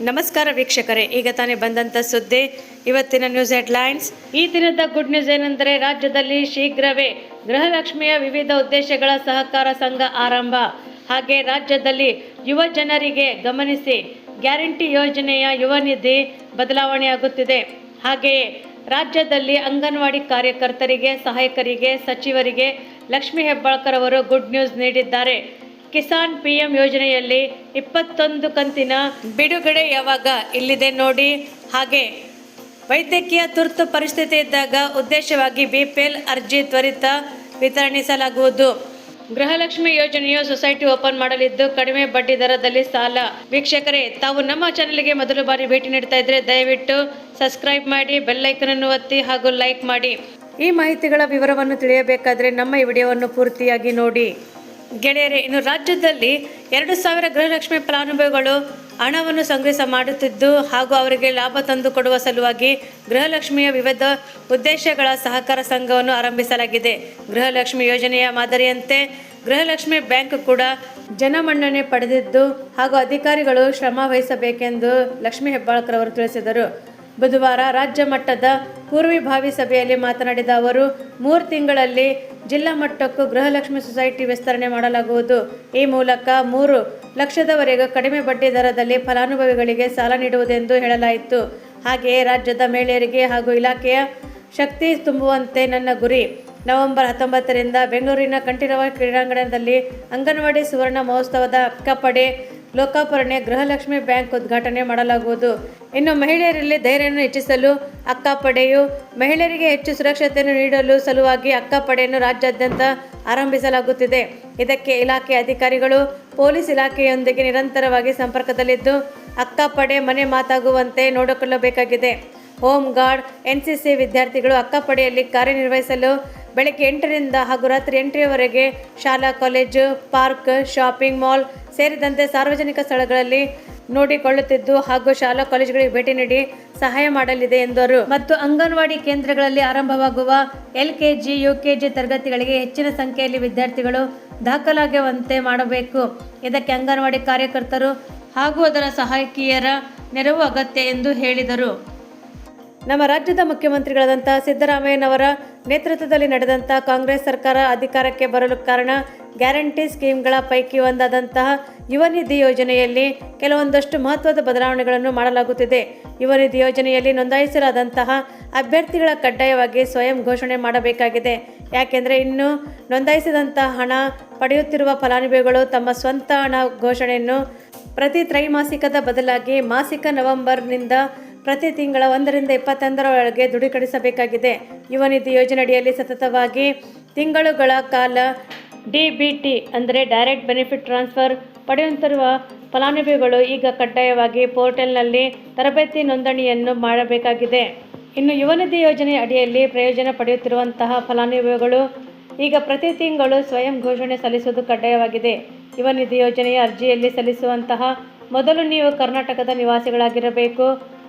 ನಮಸ್ಕಾರ ವೀಕ್ಷಕರೇ, ಈಗ ತಾನೇ ಬಂದಂತ ಸುದ್ದಿ. ಇವತ್ತಿನ ನ್ಯೂಸ್ ಹೆಡ್ಲೈನ್ಸ್ ಈ ದಿನದ ಗುಡ್ ನ್ಯೂಸ್ ಏನೆಂದರೆ ರಾಜ್ಯದಲ್ಲಿ ಶೀಘ್ರವೇ ಗೃಹಲಕ್ಷ್ಮಿಯ ವಿವಿಧ ಉದ್ದೇಶಗಳ ಸಹಕಾರ ಸಂಘ ಆರಂಭ. ಹಾಗೆ ರಾಜ್ಯದಲ್ಲಿ ಯುವ ಜನರಿಗೆ ಗಮನಿಸಿ ಗ್ಯಾರಂಟಿ ಯೋಜನೆಯ ಯುವ ನಿಧಿ ಬದಲಾವಣೆಯಾಗುತ್ತಿದೆ. ಹಾಗೆಯೇ ರಾಜ್ಯದಲ್ಲಿ ಅಂಗನವಾಡಿ ಕಾರ್ಯಕರ್ತರಿಗೆ, ಸಹಾಯಕರಿಗೆ, ಸಚಿವರಿಗೆ ಲಕ್ಷ್ಮೀ ಹೆಬ್ಬಾಳ್ಕರ್ ಅವರು ಗುಡ್ ನ್ಯೂಸ್ ನೀಡಿದ್ದಾರೆ. ಕಿಸಾನ್ ಪಿಎಂ ಯೋಜನೆಯಲ್ಲಿ ಇಪ್ಪತ್ತೊಂದು ಕಂತಿನ ಬಿಡುಗಡೆ ಯಾವಾಗ ಇಲ್ಲಿದೆ ನೋಡಿ. ಹಾಗೆ ವೈದ್ಯಕೀಯ ತುರ್ತು ಪರಿಸ್ಥಿತಿ ಇದ್ದಾಗ ಉದ್ದೇಶವಾಗಿ ಬಿಪಿಎಲ್ ಅರ್ಜಿ ತ್ವರಿತ ವಿತರಣಿಸಲಾಗುವುದು. ಗೃಹಲಕ್ಷ್ಮಿ ಯೋಜನೆಯು ಸೊಸೈಟಿ ಓಪನ್ ಮಾಡಲಿದ್ದು ಕಡಿಮೆ ಬಡ್ಡಿ ದರದಲ್ಲಿ ಸಾಲ. ವೀಕ್ಷಕರೇ, ತಾವು ನಮ್ಮ ಚಾನೆಲ್ಗೆ ಮೊದಲು ಬಾರಿ ಭೇಟಿ ನೀಡ್ತಾ ಇದ್ರೆ ದಯವಿಟ್ಟು ಸಬ್ಸ್ಕ್ರೈಬ್ ಮಾಡಿ, ಬೆಲ್ ಐಕನ್ ಅನ್ನು ಒತ್ತಿ ಹಾಗೂ ಲೈಕ್ ಮಾಡಿ. ಈ ಮಾಹಿತಿಗಳ ವಿವರವನ್ನು ತಿಳಿಯಬೇಕಾದ್ರೆ ನಮ್ಮ ಈ ವಿಡಿಯೋವನ್ನು ಪೂರ್ತಿಯಾಗಿ ನೋಡಿ. ಗೆಳೆಯರೆ, ಇನ್ನು ರಾಜ್ಯದಲ್ಲಿ ಎರಡು ಸಾವಿರ ಗೃಹಲಕ್ಷ್ಮಿ ಫಲಾನುಭವಿಗಳು ಹಣವನ್ನು ಸಂಗ್ರಹಿಸ ಮಾಡುತ್ತಿದ್ದು ಹಾಗೂ ಅವರಿಗೆ ಲಾಭ ತಂದು ಕೊಡುವ ಸಲುವಾಗಿ ಗೃಹಲಕ್ಷ್ಮಿಯ ವಿವಿಧ ಉದ್ದೇಶಗಳ ಸಹಕಾರ ಸಂಘವನ್ನು ಆರಂಭಿಸಲಾಗಿದೆ. ಗೃಹಲಕ್ಷ್ಮಿ ಯೋಜನೆಯ ಮಾದರಿಯಂತೆ ಗೃಹಲಕ್ಷ್ಮಿ ಬ್ಯಾಂಕ್ ಕೂಡ ಜನಮನ್ನಣೆ ಪಡೆದಿದ್ದು ಹಾಗೂ ಅಧಿಕಾರಿಗಳು ಶ್ರಮ ವಹಿಸಬೇಕೆಂದು ಲಕ್ಷ್ಮೀ ಹೆಬ್ಬಾಳ್ಕರ್ ಅವರು ತಿಳಿಸಿದರು. ಬುಧವಾರ ರಾಜ್ಯ ಮಟ್ಟದ ಪೂರ್ವಿಭಾವಿ ಸಭೆಯಲ್ಲಿ ಮಾತನಾಡಿದ ಅವರು, ಮೂರು ತಿಂಗಳಲ್ಲಿ ಜಿಲ್ಲಾ ಮಟ್ಟಕ್ಕೂ ಗೃಹಲಕ್ಷ್ಮಿ ಸೊಸೈಟಿ ವಿಸ್ತರಣೆ ಮಾಡಲಾಗುವುದು. ಈ ಮೂಲಕ ಮೂರು ಲಕ್ಷದವರೆಗೂ ಕಡಿಮೆ ಬಡ್ಡಿ ದರದಲ್ಲಿ ಫಲಾನುಭವಿಗಳಿಗೆ ಸಾಲ ನೀಡುವುದೆಂದು ಹೇಳಲಾಯಿತು. ಹಾಗೆಯೇ ರಾಜ್ಯದ ಮಹಿಳೆಯರಿಗೆ ಹಾಗೂ ಇಲಾಖೆಯ ಶಕ್ತಿ ತುಂಬುವಂತೆ ನನ್ನ ಗುರಿ. ನವೆಂಬರ್ ಹತ್ತೊಂಬತ್ತರಿಂದ ಬೆಂಗಳೂರಿನ ಕಂಠೀರವ ಕ್ರೀಡಾಂಗಣದಲ್ಲಿ ಅಂಗನವಾಡಿ ಸುವರ್ಣ ಮಹೋತ್ಸವದ ಕಪ್ಪಡೆ ಲೋಕಾಪರಣೆ ಗೃಹಲಕ್ಷ್ಮಿ ಬ್ಯಾಂಕ್ ಉದ್ಘಾಟನೆ ಮಾಡಲಾಗುವುದು. ಇನ್ನು ಮಹಿಳೆಯರಲ್ಲಿ ಧೈರ್ಯವನ್ನು ಹೆಚ್ಚಿಸಲು ಅಕ್ಕಪಡೆಯು ಮಹಿಳೆಯರಿಗೆ ಹೆಚ್ಚು ಸುರಕ್ಷತೆಯನ್ನು ನೀಡಲು ಸಲುವಾಗಿ ಅಕ್ಕಪಡೆಯನ್ನು ರಾಜ್ಯಾದ್ಯಂತ ಆರಂಭಿಸಲಾಗುತ್ತಿದೆ. ಇದಕ್ಕೆ ಇಲಾಖೆ ಅಧಿಕಾರಿಗಳು, ಪೊಲೀಸ್ ಇಲಾಖೆಯೊಂದಿಗೆ ನಿರಂತರವಾಗಿ ಸಂಪರ್ಕದಲ್ಲಿದ್ದು ಅಕ್ಕಪಡೆ ಮನೆ ಮಾತಾಗುವಂತೆ ನೋಡಿಕೊಳ್ಳಬೇಕಾಗಿದೆ. ಹೋಮ್ ಗಾರ್ಡ್, ಎನ್ಸಿಸಿ ವಿದ್ಯಾರ್ಥಿಗಳು ಅಕ್ಕಪಡೆಯಲ್ಲಿ ಕಾರ್ಯನಿರ್ವಹಿಸಲು ಬೆಳಗ್ಗೆ ಎಂಟರಿಂದ ಹಾಗೂ ರಾತ್ರಿ ಎಂಟರವರೆಗೆ ಶಾಲಾ, ಕಾಲೇಜು, ಪಾರ್ಕ್, ಶಾಪಿಂಗ್ ಮಾಲ್ ಸೇರಿದಂತೆ ಸಾರ್ವಜನಿಕ ಸ್ಥಳಗಳಲ್ಲಿ ನೋಡಿಕೊಳ್ಳುತ್ತಿದ್ದು ಹಾಗೂ ಶಾಲಾ ಕಾಲೇಜುಗಳಿಗೆ ಭೇಟಿ ನೀಡಿ ಸಹಾಯ ಮಾಡಲಿದೆ ಎಂದರು. ಮತ್ತು ಅಂಗನವಾಡಿ ಕೇಂದ್ರಗಳಲ್ಲಿ ಆರಂಭವಾಗುವ ಎಲ್ಕೆಜಿ, ಯುಕೆಜಿ ತರಗತಿಗಳಿಗೆ ಹೆಚ್ಚಿನ ಸಂಖ್ಯೆಯಲ್ಲಿ ವಿದ್ಯಾರ್ಥಿಗಳು ದಾಖಲಾಗುವಂತೆ ಮಾಡಬೇಕು. ಇದಕ್ಕೆ ಅಂಗನವಾಡಿ ಕಾರ್ಯಕರ್ತರು ಹಾಗೂ ಅದರ ಸಹಾಯಕಿಯರ ನೆರವು ಅಗತ್ಯ ಎಂದು ಹೇಳಿದರು. ನಮ್ಮ ರಾಜ್ಯದ ಮುಖ್ಯಮಂತ್ರಿಗಳಾದಂತಹ ಸಿದ್ದರಾಮಯ್ಯನವರ ನೇತೃತ್ವದಲ್ಲಿ ನಡೆದಂಥ ಕಾಂಗ್ರೆಸ್ ಸರ್ಕಾರ ಅಧಿಕಾರಕ್ಕೆ ಬರಲು ಕಾರಣ ಗ್ಯಾರಂಟಿ ಸ್ಕೀಮ್ಗಳ ಪೈಕಿ ಒಂದಾದಂತಹ ಯುವ ನಿಧಿ ಯೋಜನೆಯಲ್ಲಿ ಕೆಲವೊಂದಷ್ಟು ಮಹತ್ವದ ಬದಲಾವಣೆಗಳನ್ನು ಮಾಡಲಾಗುತ್ತಿದೆ. ಯುವ ನಿಧಿ ಯೋಜನೆಯಲ್ಲಿ ನೋಂದಾಯಿಸಲಾದಂತಹ ಅಭ್ಯರ್ಥಿಗಳ ಕಡ್ಡಾಯವಾಗಿ ಸ್ವಯಂ ಘೋಷಣೆ ಮಾಡಬೇಕಾಗಿದೆ. ಯಾಕೆಂದರೆ ಇನ್ನು ನೋಂದಾಯಿಸಿದಂತಹ ಹಣ ಪಡೆಯುತ್ತಿರುವ ಫಲಾನುಭವಿಗಳು ತಮ್ಮ ಸ್ವಂತ ಹಣ ಘೋಷಣೆಯನ್ನು ಪ್ರತಿ ತ್ರೈಮಾಸಿಕದ ಬದಲಾಗಿ ಮಾಸಿಕ ನವೆಂಬರ್ನಿಂದ ಪ್ರತಿ ತಿಂಗಳ ಒಂದರಿಂದ ಇಪ್ಪತ್ತೊಂದರೊಳಗೆ ದೃಢೀಕರಿಸಬೇಕಾಗಿದೆ ಯುವ ನಿಧಿ ಯೋಜನೆಯಡಿಯಲ್ಲಿ ಸತತವಾಗಿ ತಿಂಗಳುಗಳ ಕಾಲ ಡಿ ಬಿ ಟಿ ಅಂದರೆ ಡೈರೆಕ್ಟ್ ಬೆನಿಫಿಟ್ ಟ್ರಾನ್ಸ್ಫರ್ ಪಡೆಯುತ್ತಿರುವ ಫಲಾನುಭವಿಗಳು ಈಗ ಕಡ್ಡಾಯವಾಗಿ ಪೋರ್ಟಲ್ನಲ್ಲಿ ತರಬೇತಿ ನೋಂದಣಿಯನ್ನು ಮಾಡಬೇಕಾಗಿದೆ. ಇನ್ನು ಯುವನಿಧಿ ಯೋಜನೆ ಅಡಿಯಲ್ಲಿ ಪ್ರಯೋಜನ ಪಡೆಯುತ್ತಿರುವಂತಹ ಫಲಾನುಭವಿಗಳು ಈಗ ಪ್ರತಿ ತಿಂಗಳು ಸ್ವಯಂ ಘೋಷಣೆ ಸಲ್ಲಿಸುವುದು ಕಡ್ಡಾಯವಾಗಿದೆ. ಯುವ ನಿಧಿ ಯೋಜನೆಯ ಅರ್ಜಿಯಲ್ಲಿ ಸಲ್ಲಿಸುವಂತಹ ಮೊದಲು ನೀವು ಕರ್ನಾಟಕದ ನಿವಾಸಿಗಳಾಗಿರಬೇಕು.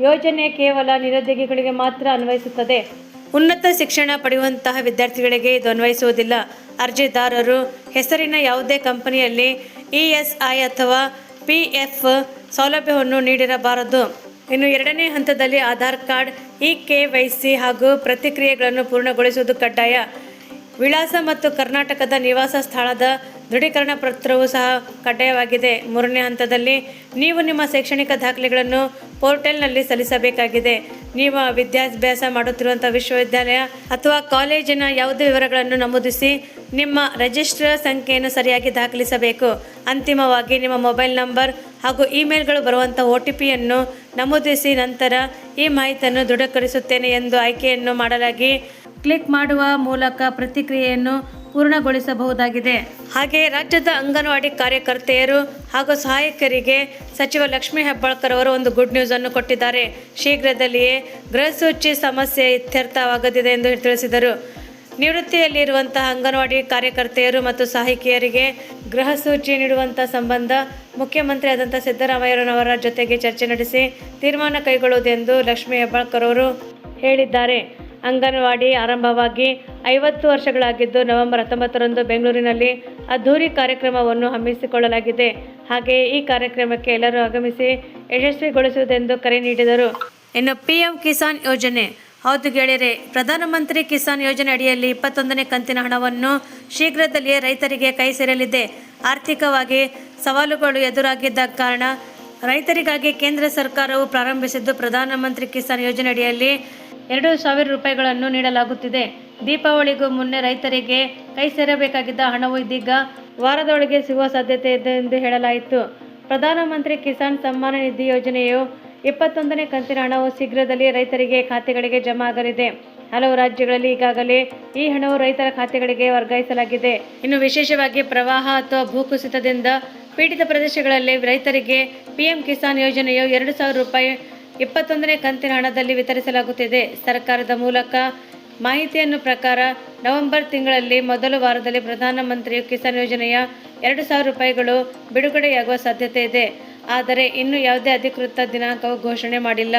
ಯೋಜನೆ ಕೇವಲ ನಿರುದ್ಯೋಗಿಗಳಿಗೆ ಮಾತ್ರ ಅನ್ವಯಿಸುತ್ತದೆ. ಉನ್ನತ ಶಿಕ್ಷಣ ಪಡೆಯುವಂತಹ ವಿದ್ಯಾರ್ಥಿಗಳಿಗೆ ಇದು ಅನ್ವಯಿಸುವುದಿಲ್ಲ. ಅರ್ಜಿದಾರರು ಹೆಸರಿನ ಯಾವುದೇ ಕಂಪನಿಯಲ್ಲಿ ಇ ಎಸ್ ಐ ಅಥವಾ ಪಿ ಎಫ್ ಸೌಲಭ್ಯವನ್ನು ನೀಡಿರಬಾರದು. ಇನ್ನು ಎರಡನೇ ಹಂತದಲ್ಲಿ Aadhaar card, E K Y C ಹಾಗೂ ಪ್ರತಿಕ್ರಿಯೆಗಳನ್ನು ಪೂರ್ಣಗೊಳಿಸುವುದು ಕಡ್ಡಾಯ. ವಿಳಾಸ ಮತ್ತು ಕರ್ನಾಟಕದ ನಿವಾಸ ಸ್ಥಳದ ದೃಢೀಕರಣ ಪತ್ರವೂ ಸಹ ಕಡ್ಡಾಯವಾಗಿದೆ. ಮೂರನೇ ಹಂತದಲ್ಲಿ ನೀವು ನಿಮ್ಮ ಶೈಕ್ಷಣಿಕ ದಾಖಲೆಗಳನ್ನು ಪೋರ್ಟಲ್ನಲ್ಲಿ ಸಲ್ಲಿಸಬೇಕಾಗಿದೆ. ನೀವು ವಿದ್ಯಾಭ್ಯಾಸ ಮಾಡುತ್ತಿರುವಂಥ ವಿಶ್ವವಿದ್ಯಾಲಯ ಅಥವಾ ಕಾಲೇಜಿನ ಯಾವುದೇ ವಿವರಗಳನ್ನು ನಮೂದಿಸಿ ನಿಮ್ಮ ರಿಜಿಸ್ಟರ್ ಸಂಖ್ಯೆಯನ್ನು ಸರಿಯಾಗಿ ದಾಖಲಿಸಬೇಕು. ಅಂತಿಮವಾಗಿ ನಿಮ್ಮ ಮೊಬೈಲ್ ನಂಬರ್ ಹಾಗೂ ಇಮೇಲ್ಗಳು ಬರುವಂಥ ಒ ಟಿ ಪಿಯನ್ನು ನಮೂದಿಸಿ ನಂತರ ಈ ಮಾಹಿತಿಯನ್ನು ದೃಢೀಕರಿಸುತ್ತೇನೆ ಎಂದು ಆಯ್ಕೆಯನ್ನು ಮಾಡಲಾಗಿ ಕ್ಲಿಕ್ ಮಾಡುವ ಮೂಲಕ ಪ್ರತಿಕ್ರಿಯೆಯನ್ನು ಪೂರ್ಣಗೊಳಿಸಬಹುದಾಗಿದೆ. ಹಾಗೆ ರಾಜ್ಯದ ಅಂಗನವಾಡಿ ಕಾರ್ಯಕರ್ತೆಯರು ಹಾಗೂ ಸಹಾಯಕರಿಗೆ ಸಚಿವ ಲಕ್ಷ್ಮೀ ಹೆಬ್ಬಾಳ್ಕರ್ ಅವರು ಒಂದು ಗುಡ್ ನ್ಯೂಸ್ ಅನ್ನು ಕೊಟ್ಟಿದ್ದಾರೆ. ಶೀಘ್ರದಲ್ಲಿಯೇ ಗೃಹಸೂಚಿ ಸಮಸ್ಯೆ ಇತ್ಯರ್ಥವಾಗದಿದೆ ಎಂದು ತಿಳಿಸಿದರು. ನಿವೃತ್ತಿಯಲ್ಲಿರುವಂತಹ ಅಂಗನವಾಡಿ ಕಾರ್ಯಕರ್ತೆಯರು ಮತ್ತು ಸಹಾಯಕಿಯರಿಗೆ ಗೃಹ ಸೂಚಿ ನೀಡುವಂಥ ಸಂಬಂಧ ಮುಖ್ಯಮಂತ್ರಿ ಸಿದ್ದರಾಮಯ್ಯನವರ ಜೊತೆಗೆ ಚರ್ಚೆ ನಡೆಸಿ ತೀರ್ಮಾನ ಕೈಗೊಳ್ಳುವುದೆಂದು ಲಕ್ಷ್ಮೀ ಹೆಬ್ಬಾಳ್ಕರ್ ಅವರು ಹೇಳಿದ್ದಾರೆ. ಅಂಗನವಾಡಿ ಆರಂಭವಾಗಿ ಐವತ್ತು ವರ್ಷಗಳಾಗಿದ್ದು ನವೆಂಬರ್ ಹತ್ತೊಂಬತ್ತರಂದು ಬೆಂಗಳೂರಿನಲ್ಲಿ ಅದ್ಧೂರಿ ಕಾರ್ಯಕ್ರಮವನ್ನು ಹಮ್ಮಿಸಿಕೊಳ್ಳಲಾಗಿದೆ. ಹಾಗೆಯೇ ಈ ಕಾರ್ಯಕ್ರಮಕ್ಕೆ ಎಲ್ಲರೂ ಆಗಮಿಸಿ ಯಶಸ್ವಿಗೊಳಿಸುವುದೆಂದು ಕರೆ ನೀಡಿದರು. ಇನ್ನು ಪಿಎಂ ಕಿಸಾನ್ ಯೋಜನೆ. ಹೌದು ಗೆಳೆಯರೆ, ಪ್ರಧಾನಮಂತ್ರಿ ಕಿಸಾನ್ ಯೋಜನೆ ಅಡಿಯಲ್ಲಿ ಇಪ್ಪತ್ತೊಂದನೇ ಕಂತಿನ ಹಣವನ್ನು ಶೀಘ್ರದಲ್ಲಿಯೇ ರೈತರಿಗೆ ಕೈ ಸೇರಲಿದೆ. ಆರ್ಥಿಕವಾಗಿ ಸವಾಲುಗಳು ಎದುರಾಗಿದ್ದ ಕಾರಣ ರೈತರಿಗಾಗಿ ಕೇಂದ್ರ ಸರ್ಕಾರವು ಪ್ರಾರಂಭಿಸಿದ್ದು ಪ್ರಧಾನಮಂತ್ರಿ ಕಿಸಾನ್ ಯೋಜನೆ ಅಡಿಯಲ್ಲಿ ಎರಡು ಸಾವಿರ ರೂಪಾಯಿಗಳನ್ನು ನೀಡಲಾಗುತ್ತಿದೆ. ದೀಪಾವಳಿಗೂ ಮುನ್ನೆ ರೈತರಿಗೆ ಕೈ ಸೇರಬೇಕಾಗಿದ್ದ ಹಣವು ಇದೀಗ ವಾರದೊಳಗೆ ಸಿಗುವ ಸಾಧ್ಯತೆ ಇದೆ ಎಂದು ಹೇಳಲಾಯಿತು. ಪ್ರಧಾನಮಂತ್ರಿ ಕಿಸಾನ್ ಸಮ್ಮಾನ ನಿಧಿ ಯೋಜನೆಯು ಇಪ್ಪತ್ತೊಂದನೇ ಕಂತಿನ ಹಣವು ಶೀಘ್ರದಲ್ಲಿ ರೈತರಿಗೆ ಖಾತೆಗಳಿಗೆ ಜಮಾ ಆಗಲಿದೆ. ಹಲವು ರಾಜ್ಯಗಳಲ್ಲಿ ಈಗಾಗಲೇ ಈ ಹಣವು ರೈತರ ಖಾತೆಗಳಿಗೆ ವರ್ಗಾಯಿಸಲಾಗಿದೆ. ಇನ್ನು ವಿಶೇಷವಾಗಿ ಪ್ರವಾಹ ಅಥವಾ ಭೂಕುಸಿತದಿಂದ ಪೀಡಿತ ಪ್ರದೇಶಗಳಲ್ಲಿ ರೈತರಿಗೆ ಪಿಎಂ ಕಿಸಾನ್ ಯೋಜನೆಯು ಎರಡು ಸಾವಿರ ರೂಪಾಯಿ ಇಪ್ಪತ್ತೊಂದನೇ ಕಂತಿನ ಹಣದಲ್ಲಿ ವಿತರಿಸಲಾಗುತ್ತಿದೆ. ಸರ್ಕಾರದ ಮೂಲಕ ಮಾಹಿತಿಯನ್ನು ಪ್ರಕಾರ ನವೆಂಬರ್ ತಿಂಗಳಲ್ಲಿ ಮೊದಲ ವಾರದಲ್ಲಿ ಪ್ರಧಾನಮಂತ್ರಿ ಕಿಸಾನ್ ಯೋಜನೆಯ ಎರಡು ಸಾವಿರ ರೂಪಾಯಿಗಳು ಬಿಡುಗಡೆಯಾಗುವ ಸಾಧ್ಯತೆ ಇದೆ. ಆದರೆ ಇನ್ನು ಯಾವುದೇ ಅಧಿಕೃತ ದಿನಾಂಕವು ಘೋಷಣೆ ಮಾಡಿಲ್ಲ.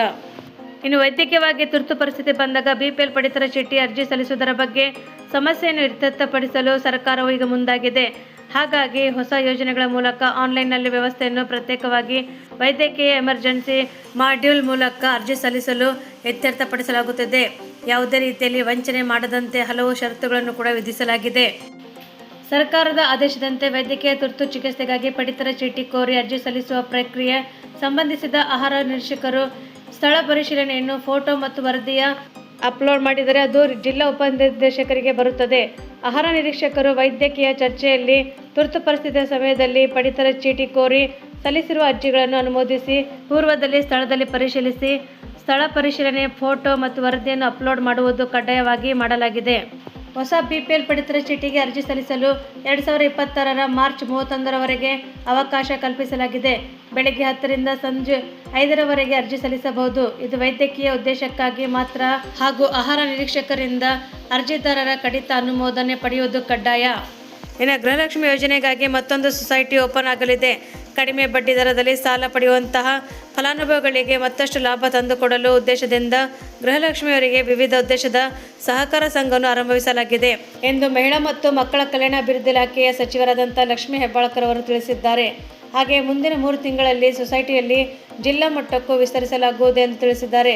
ಇನ್ನು ವೈದ್ಯಕೀಯವಾಗಿ ತುರ್ತು ಪರಿಸ್ಥಿತಿ ಬಂದಾಗ ಬಿಪಿಎಲ್ ಪಡಿತರ ಚೀಟಿ ಅರ್ಜಿ ಸಲ್ಲಿಸುವುದರ ಬಗ್ಗೆ ಸಮಸ್ಯೆಯನ್ನು ಇತ್ಯರ್ಥಪಡಿಸಲು ಸರ್ಕಾರವು ಈಗ ಮುಂದಾಗಿದೆ. ಹಾಗಾಗಿ ಹೊಸ ಯೋಜನೆಗಳ ಮೂಲಕ ಆನ್ಲೈನ್ನಲ್ಲಿ ವ್ಯವಸ್ಥೆಯನ್ನು ಪ್ರತ್ಯೇಕವಾಗಿ ವೈದ್ಯಕೀಯ ಎಮರ್ಜೆನ್ಸಿ ಮಾಡ್ಯೂಲ್ ಮೂಲಕ ಅರ್ಜಿ ಸಲ್ಲಿಸಲು ಇತ್ಯರ್ಥಪಡಿಸಲಾಗುತ್ತದೆ. ಯಾವುದೇ ರೀತಿಯಲ್ಲಿ ವಂಚನೆ ಮಾಡದಂತೆ ಹಲವು ಷರತ್ತುಗಳನ್ನು ಕೂಡ ವಿಧಿಸಲಾಗಿದೆ. ಸರ್ಕಾರದ ಆದೇಶದಂತೆ ವೈದ್ಯಕೀಯ ತುರ್ತು ಚಿಕಿತ್ಸೆಗಾಗಿ ಪಡಿತರ ಚೀಟಿ ಕೋರಿ ಅರ್ಜಿ ಸಲ್ಲಿಸುವ ಪ್ರಕ್ರಿಯೆ ಸಂಬಂಧಿಸಿದ ಆಹಾರ ನಿರೀಕ್ಷಕರು ಸ್ಥಳ ಪರಿಶೀಲನೆಯನ್ನು ಫೋಟೋ ಮತ್ತು ವರದಿಯ ಅಪ್ಲೋಡ್ ಮಾಡಿದರೆ ಅದು ಜಿಲ್ಲಾ ಉಪನಿರ್ದೇಶಕರಿಗೆ ಬರುತ್ತದೆ. ಆಹಾರ ನಿರೀಕ್ಷಕರು ವೈದ್ಯಕೀಯ ಚರ್ಚೆಯಲ್ಲಿ ತುರ್ತು ಪರಿಸ್ಥಿತಿಯ ಸಮಯದಲ್ಲಿ ಪಡಿತರ ಚೀಟಿ ಕೋರಿ ಸಲ್ಲಿಸಿರುವ ಅರ್ಜಿಗಳನ್ನು ಅನುಮೋದಿಸಿ, ಪೂರ್ವದಲ್ಲಿ ಸ್ಥಳದಲ್ಲಿ ಪರಿಶೀಲಿಸಿ, ಸ್ಥಳ ಪರಿಶೀಲನೆ, ಫೋಟೋ ಮತ್ತು ವರದಿಯನ್ನು ಅಪ್ಲೋಡ್ ಮಾಡುವುದು ಕಡ್ಡಾಯವಾಗಿ ಮಾಡಲಾಗಿದೆ. ಹೊಸ ಬಿಪಿಎಲ್ ಪಡಿತರ ಚೀಟಿಗೆ ಅರ್ಜಿ ಸಲ್ಲಿಸಲು ಎರಡು ಸಾವಿರದ ಇಪ್ಪತ್ತಾರರ ಮಾರ್ಚ್ ಮೂವತ್ತೊಂದರವರೆಗೆ ಅವಕಾಶ ಕಲ್ಪಿಸಲಾಗಿದೆ. ಬೆಳಗ್ಗೆ ಹತ್ತರಿಂದ ಸಂಜೆ ಐದರವರೆಗೆ ಅರ್ಜಿ ಸಲ್ಲಿಸಬಹುದು. ಇದು ವೈದ್ಯಕೀಯ ಉದ್ದೇಶಕ್ಕಾಗಿ ಮಾತ್ರ ಹಾಗೂ ಆಹಾರ ನಿರೀಕ್ಷಕರಿಂದ ಅರ್ಜಿದಾರರ ಕಡಿತ ಅನುಮೋದನೆ ಪಡೆಯುವುದು ಕಡ್ಡಾಯ. ಇನ್ನು ಗೃಹಲಕ್ಷ್ಮಿ ಯೋಜನೆಗಾಗಿ ಮತ್ತೊಂದು ಸೊಸೈಟಿ ಓಪನ್ ಆಗಲಿದೆ. ಕಡಿಮೆ ಬಡ್ಡಿ ದರದಲ್ಲಿ ಸಾಲ ಪಡೆಯುವಂತಹ ಫಲಾನುಭವಿಗಳಿಗೆ ಮತ್ತಷ್ಟು ಲಾಭ ತಂದುಕೊಡಲು ಉದ್ದೇಶದಿಂದ ಗೃಹಲಕ್ಷ್ಮಿಯವರಿಗೆ ವಿವಿಧ ಉದ್ದೇಶದ ಸಹಕಾರ ಸಂಘವನ್ನು ಆರಂಭಿಸಲಾಗಿದೆ ಎಂದು ಮಹಿಳಾ ಮತ್ತು ಮಕ್ಕಳ ಕಲ್ಯಾಣ ಅಭಿವೃದ್ಧಿ ಇಲಾಖೆಯ ಸಚಿವರಾದಂಥ ಲಕ್ಷ್ಮೀ ಹೆಬ್ಬಾಳ್ಕರ್ ಅವರು ತಿಳಿಸಿದ್ದಾರೆ. ಹಾಗೆ ಮುಂದಿನ ಮೂರು ತಿಂಗಳಲ್ಲಿ ಸೊಸೈಟಿಯಲ್ಲಿ ಜಿಲ್ಲಾ ಮಟ್ಟಕ್ಕೂ ವಿಸ್ತರಿಸಲಾಗುವುದು ಎಂದು ತಿಳಿಸಿದ್ದಾರೆ.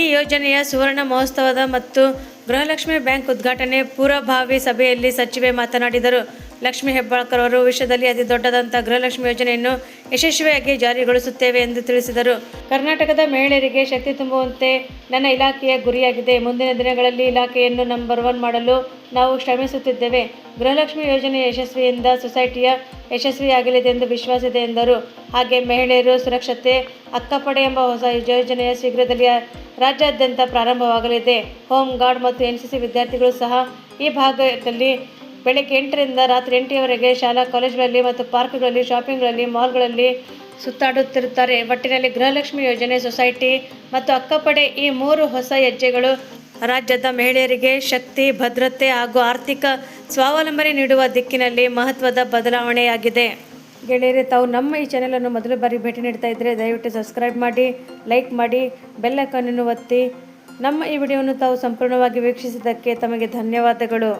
ಈ ಯೋಜನೆಯ ಸುವರ್ಣ ಮಹೋತ್ಸವದ ಮತ್ತು ಗೃಹಲಕ್ಷ್ಮಿ ಬ್ಯಾಂಕ್ ಉದ್ಘಾಟನೆ ಪೂರ್ವಭಾವಿ ಸಭೆಯಲ್ಲಿ ಸಚಿವೆ ಮಾತನಾಡಿದರು. ಲಕ್ಷ್ಮೀ ಹೆಬ್ಬಾಳ್ಕರ್ ಅವರು ವಿಶ್ವದಲ್ಲಿ ಅತಿ ದೊಡ್ಡದಂಥ ಗೃಹಲಕ್ಷ್ಮಿ ಯೋಜನೆಯನ್ನು ಯಶಸ್ವಿಯಾಗಿ ಜಾರಿಗೊಳಿಸುತ್ತೇವೆ ಎಂದು ತಿಳಿಸಿದರು. ಕರ್ನಾಟಕದ ಮಹಿಳೆಯರಿಗೆ ಶಕ್ತಿ ತುಂಬುವಂತೆ ನನ್ನ ಇಲಾಖೆಯ ಗುರಿಯಾಗಿದೆ. ಮುಂದಿನ ದಿನಗಳಲ್ಲಿ ಇಲಾಖೆಯನ್ನು ನಂಬರ್ ಒನ್ ಮಾಡಲು ನಾವು ಶ್ರಮಿಸುತ್ತಿದ್ದೇವೆ. ಗೃಹಲಕ್ಷ್ಮಿ ಯೋಜನೆಯ ಯಶಸ್ವಿಯಿಂದ ಸೊಸೈಟಿಯ ಯಶಸ್ವಿಯಾಗಲಿದೆ ಎಂದು ವಿಶ್ವಾಸಿದೆ ಎಂದರು. ಹಾಗೆ ಮಹಿಳೆಯರು ಸುರಕ್ಷತೆ, ಅಕ್ಕಪಡೆ ಎಂಬ ಹೊಸ ಯೋಜನೆಯ ಶೀಘ್ರದಲ್ಲಿ ರಾಜ್ಯಾದ್ಯಂತ ಪ್ರಾರಂಭವಾಗಲಿದೆ. ಹೋಮ್ ಗಾರ್ಡ್ ಮತ್ತು ಎನ್ ಸಿ ಸಿ ವಿದ್ಯಾರ್ಥಿಗಳು ಸಹ ಈ ಭಾಗದಲ್ಲಿ ಬೆಳಗ್ಗೆ ಎಂಟರಿಂದ ರಾತ್ರಿ ಎಂಟರವರೆಗೆ ಶಾಲಾ, ಕಾಲೇಜುಗಳಲ್ಲಿ ಮತ್ತು ಪಾರ್ಕ್ಗಳಲ್ಲಿ, ಶಾಪಿಂಗ್ಗಳಲ್ಲಿ, ಮಾಲ್ಗಳಲ್ಲಿ ಸುತ್ತಾಡುತ್ತಿರುತ್ತಾರೆ. ಒಟ್ಟಿನಲ್ಲಿ ಗೃಹಲಕ್ಷ್ಮಿ ಯೋಜನೆ, ಸೊಸೈಟಿ ಮತ್ತು ಅಕ್ಕಪಡೆ ಈ ಮೂರು ಹೊಸ ಹೆಜ್ಜೆಗಳು ರಾಜ್ಯದ ಮಹಿಳೆಯರಿಗೆ ಶಕ್ತಿ, ಭದ್ರತೆ ಹಾಗೂ ಆರ್ಥಿಕ ಸ್ವಾವಲಂಬನೆ ನೀಡುವ ದಿಕ್ಕಿನಲ್ಲಿ ಮಹತ್ವದ ಬದಲಾವಣೆಯಾಗಿದೆ. ಗೆಳೆಯರೆ, ತಾವು ನಮ್ಮ ಈ ಚಾನೆಲನ್ನು ಮೊದಲು ಬಾರಿ ಭೇಟಿ ನೀಡ್ತಾ ಇದ್ದರೆ ದಯವಿಟ್ಟು ಸಬ್ಸ್ಕ್ರೈಬ್ ಮಾಡಿ, ಲೈಕ್ ಮಾಡಿ, ಬೆಲ್ ಐಕಾನನ್ನು ಒತ್ತಿ. ನಮ್ಮ ಈ ವಿಡಿಯೋವನ್ನು ತಾವು ಸಂಪೂರ್ಣವಾಗಿ ವೀಕ್ಷಿಸಿದ್ದಕ್ಕೆ ತಮಗೆ ಧನ್ಯವಾದಗಳು.